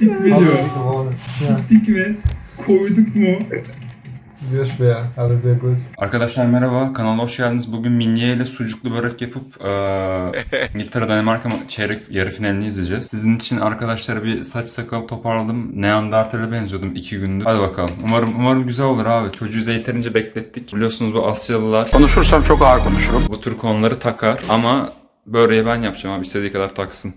Gittik mi diyor. Ja, Gittik mi? Koyduk mu? sehr schwer, aber sehr gut. Arkadaşlar merhaba, kanala hoş geldiniz. Bugün Minye ile sucuklu börek yapıp eee İngiltere Danimarka ma- çeyrek yarı finalini izleyeceğiz. Sizin için arkadaşlar bir saç sakal toparladım. Neandertal'e benziyordum iki gündür. Hadi bakalım. Umarım umarım güzel olur abi. Çocuğu yeterince beklettik. Biliyorsunuz bu Asyalılar Konuşursam çok ağır konuşurum. bu tür konuları takar ama böreği ben yapacağım abi. istediği kadar taksın.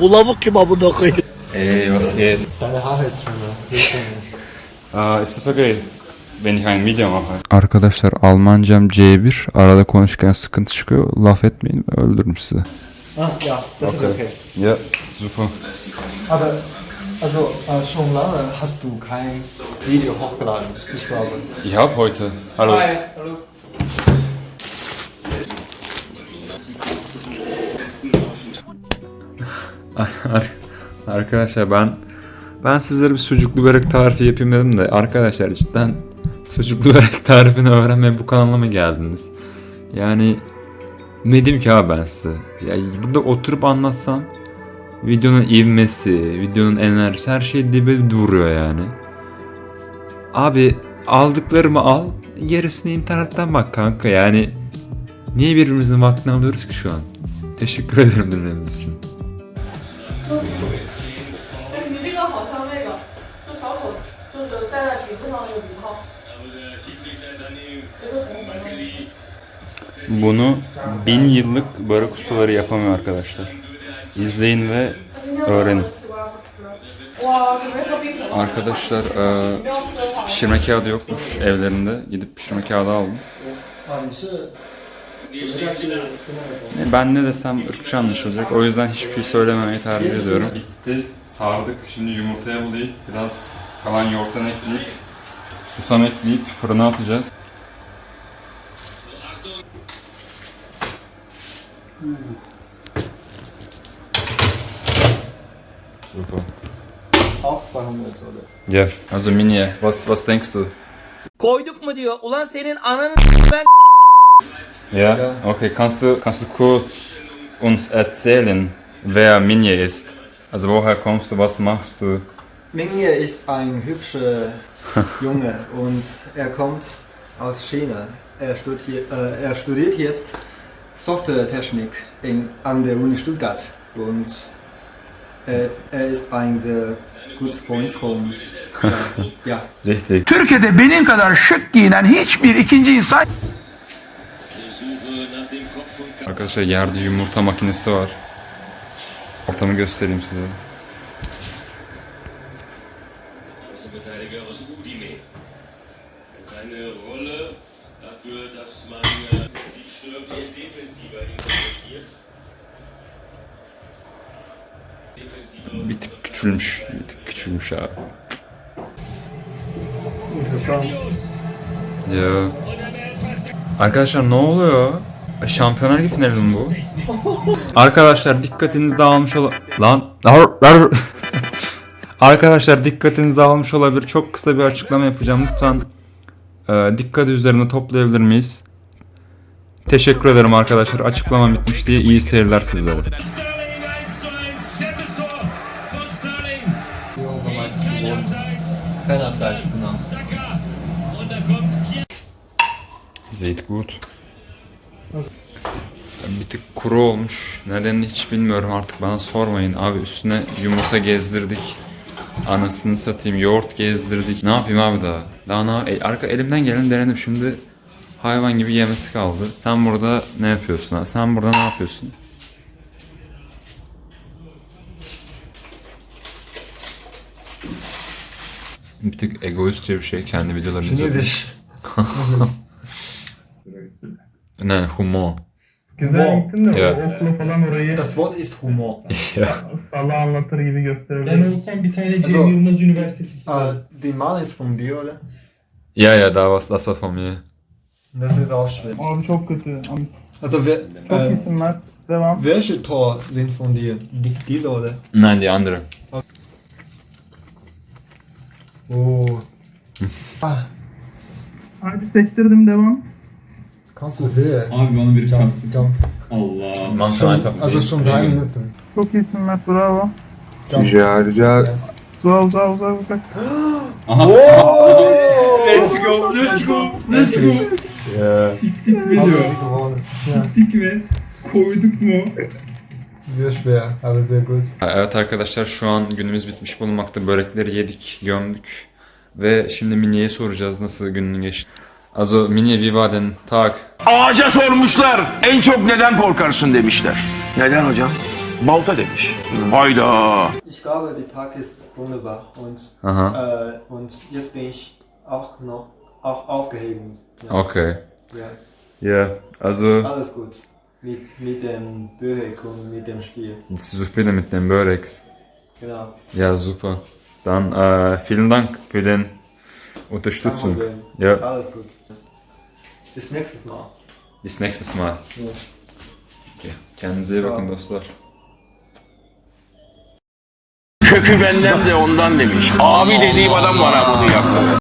Bu lavuk kim amına koyayım? Ey was geht? Deine Haare ist nicht. Aa, ist das okay? Wenn ich ein Video mache. Arkadaşlar Almancam C1. Arada konuşurken sıkıntı çıkıyor. Laf etmeyin öldürürüm sizi. Ah, ja, das ist okay. Ya super. Aber, also, äh, schon lange hast du kein Video hochgeladen, ich glaube. Ich hab heute. Hallo. hallo. Arkadaşlar ben ben sizlere bir sucuklu börek tarifi yapayım dedim de arkadaşlar cidden sucuklu börek tarifini öğrenmeye bu kanala mı geldiniz? Yani ne diyeyim ki abi ben size? Ya burada oturup anlatsam videonun ivmesi, videonun enerjisi her şey dibe duruyor yani. Abi aldıklarımı al, gerisini internetten bak kanka yani. Niye birbirimizin vaktini alıyoruz ki şu an? Teşekkür ederim dinlediğiniz için. 就是戴在鼻子上那个笔号，就是红红的。 Bunu bin yıllık börek ustaları yapamıyor arkadaşlar. İzleyin ve öğrenin. 哇，准备喝冰可乐。 Arkadaşlar e, 不要喝的话， pişirme kağıdı yokmuş evlerinde. Gidip pişirme kağıdı aldım. Ben ne desem ırkçı anlaşılacak. O yüzden hiçbir şey söylememeyi tercih ediyorum. Bitti. Sardık. Şimdi yumurtaya bulayıp biraz kalan yoğurttan ekleyip susam ekleyip fırına atacağız. Super. auch 200 oder? Ja, also Minje, was, was denkst du? Koyduk mu diyor. Ulan senin ananı ben Ja, Ja. okay, kannst du, kannst du kurz uns erzählen, wer Minje ist? Also woher kommst du, was machst du? Mingye ist ein hübscher Junge und er kommt aus China. Er studiert, äh, er studiert jetzt Softwaretechnik in, an der Uni Stuttgart und er, er ist ein sehr guter Freund von ja, Richtig. Türkiye'de benim kadar şık giyinen hiçbir ikinci insan Arkadaşlar yerde yumurta makinesi var. Ortamı göstereyim size. Bir tık küçülmüş. Bir tık küçülmüş abi. interessant. Ya. Arkadaşlar ne oluyor? E, Şampiyonlar Ligi finali mi bu? Arkadaşlar dikkatiniz dağılmış ola... Lan... Arkadaşlar dikkatiniz dağılmış olabilir. Çok kısa bir açıklama yapacağım. Lütfen e, dikkat üzerine toplayabilir miyiz? Teşekkür ederim arkadaşlar. Açıklama bitmiş diye iyi seyirler sizlere. Sterling 1 zu 1, viertes Tor von Sterling. Europameister Kein gut. Bir tık kuru olmuş. Nedenini hiç bilmiyorum artık bana sormayın. Abi üstüne yumurta gezdirdik. Anasını satayım yoğurt gezdirdik. Ne yapayım abi daha? Daha ne e, arka elimden gelen denedim şimdi. Hayvan gibi yemesi kaldı. Sen burada ne yapıyorsun abi? Sen burada ne yapıyorsun? Bir tık egoistçe bir şey kendi videolarını izledim. Chinesisch. Ne humor. Güzel gittin de Ya. o okula falan orayı Das Wort ist Humor. ya. salla anlatır gibi Ben olsam bir tane Also- Cem Yılmaz Üniversitesi. Äh, die Mann ist von dir, oder? Ja, ja, da was, das war von mir. Das ist auch schwer. Abi çok kötü. Also, wer, Çok äh, iyisin Mert. Devam. welche Tor sind von dir? Die, diese, oder? Nein, die andere. Oh. Hadi sektirdim devam. Du Höhe? Abi bana biri Jump, çarptı. jump. Allah. Mantığı Schon, also schon drei Minuten. Çok iyisin Mert bravo. Jump. Rica rica. Yes. Uzağa uzağa uzağa uzağa. Aha. Let's go, let's go, let's go. Yeah. Sie gewonnen. Ja, Dik ve koyduk mu? sehr schwer, aber sehr gut. Evet arkadaşlar şu an günümüz bitmiş bulunmakta. Börekleri yedik, gömdük. Ve şimdi Mini'ye soracağız nasıl gününü geçti. Also Mini, wie war den Tag? Ağaca sormuşlar. En çok neden korkarsın demişler. Neden hocam? Balta demiş. Hayda. Ich glaube, der Tag ist wunderbar und, Aha, äh, und jetzt bin ich auch noch auch aufgeheben. Ja. okay. ja. Ja, also Alles gut. Mit, mit dem Böhek und mit dem Spiel. zufrieden mit den Böreks. Genau. Ja, super. Dann äh, vielen Dank für den Unterstützung. Ja, Alles gut. Bis nächstes Mal. bis nächstes Mal. Ja. Okay. Kendinize iyi bakın dostlar. Kökü benden de ondan demiş. Abi dediğim adam var ha bunu yaptı.